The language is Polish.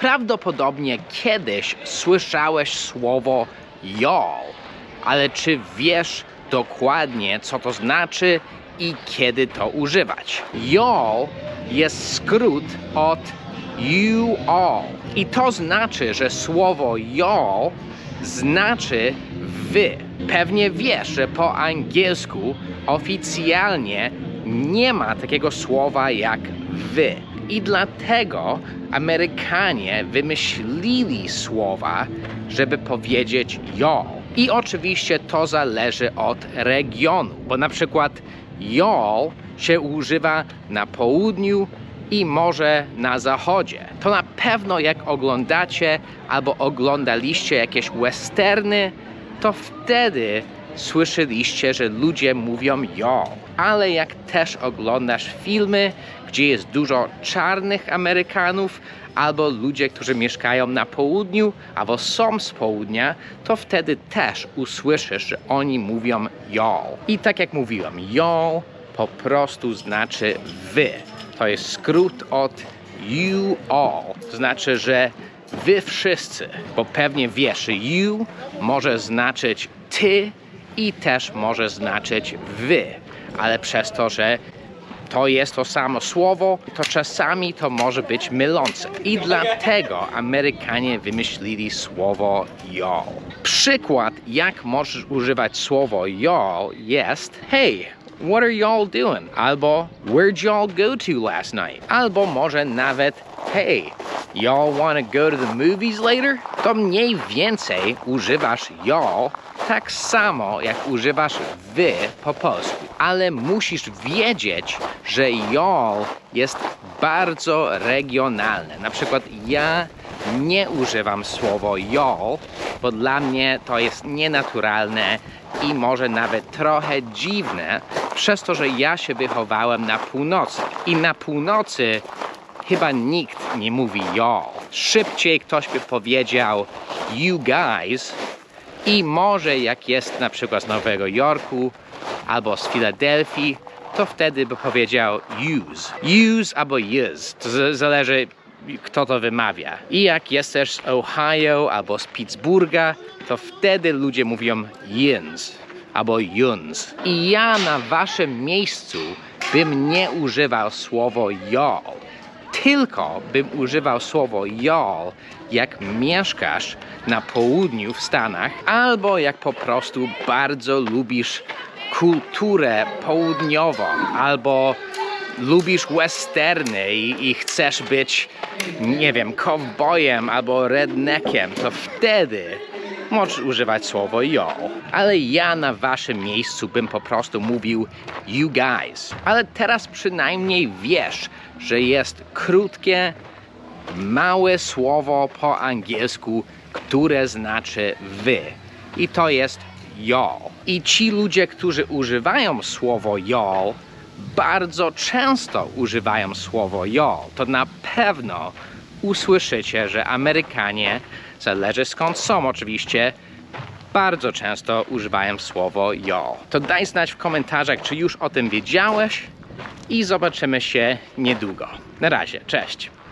Prawdopodobnie kiedyś słyszałeś słowo y'all, ale czy wiesz dokładnie, co to znaczy i kiedy to używać? Y'all jest skrót od you all. I to znaczy, że słowo y'all znaczy wy. Pewnie wiesz, że po angielsku oficjalnie nie ma takiego słowa jak wy. I dlatego Amerykanie wymyślili słowa, żeby powiedzieć y'all. I oczywiście to zależy od regionu, bo na przykład y'all się używa na południu i może na zachodzie. To na pewno jak oglądacie albo oglądaliście jakieś westerny, to wtedy słyszeliście, że ludzie mówią y'all. Ale jak też oglądasz filmy, gdzie jest dużo czarnych Amerykanów, albo ludzie, którzy mieszkają na południu, albo są z południa, to wtedy też usłyszysz, że oni mówią y'all. I tak jak mówiłem, y'all po prostu znaczy wy. To jest skrót od you all. Znaczy, że wy wszyscy, bo pewnie wiesz, you może znaczyć ty i też może znaczyć wy, ale przez to, że to jest to samo słowo, to czasami to może być mylące. I dlatego Amerykanie wymyślili słowo y'all. Przykład, jak możesz używać słowo y'all jest Hey, what are y'all doing? Albo Where'd y'all go to last night? Albo może nawet Hey, y'all wanna go to the movies later? To mniej więcej używasz y'all tak samo jak używasz wy po polsku, ale musisz wiedzieć, że y'all jest bardzo regionalne. Na przykład ja nie używam słowa y'all, bo dla mnie to jest nienaturalne i może nawet trochę dziwne, przez to, że ja się wychowałem na północy. I na północy chyba nikt nie mówi y'all. Szybciej ktoś by powiedział you guys i może jak jest na przykład z Nowego Jorku albo z Filadelfii, to wtedy by powiedział use. Use albo use. To zależy kto to wymawia. I jak jesteś z Ohio albo z Pittsburgha, to wtedy ludzie mówią yins albo yuns. I ja na waszym miejscu bym nie używał słowo y'all tylko bym używał słowo y'all, jak mieszkasz na południu w Stanach, albo jak po prostu bardzo lubisz kulturę południową, albo lubisz westerny i, i chcesz być, nie wiem, cowboyem albo redneckiem, to wtedy możesz używać słowo y'all. Ale ja na waszym miejscu bym po prostu mówił you guys. Ale teraz przynajmniej wiesz, że jest krótkie, małe słowo po angielsku, które znaczy wy. I to jest y'all. I ci ludzie, którzy używają słowo y'all, bardzo często używają słowo y'all. To na pewno usłyszycie, że Amerykanie, zależy skąd są oczywiście, bardzo często używają słowo y'all. To daj znać w komentarzach, czy już o tym wiedziałeś i zobaczymy się niedługo. Na razie, cześć!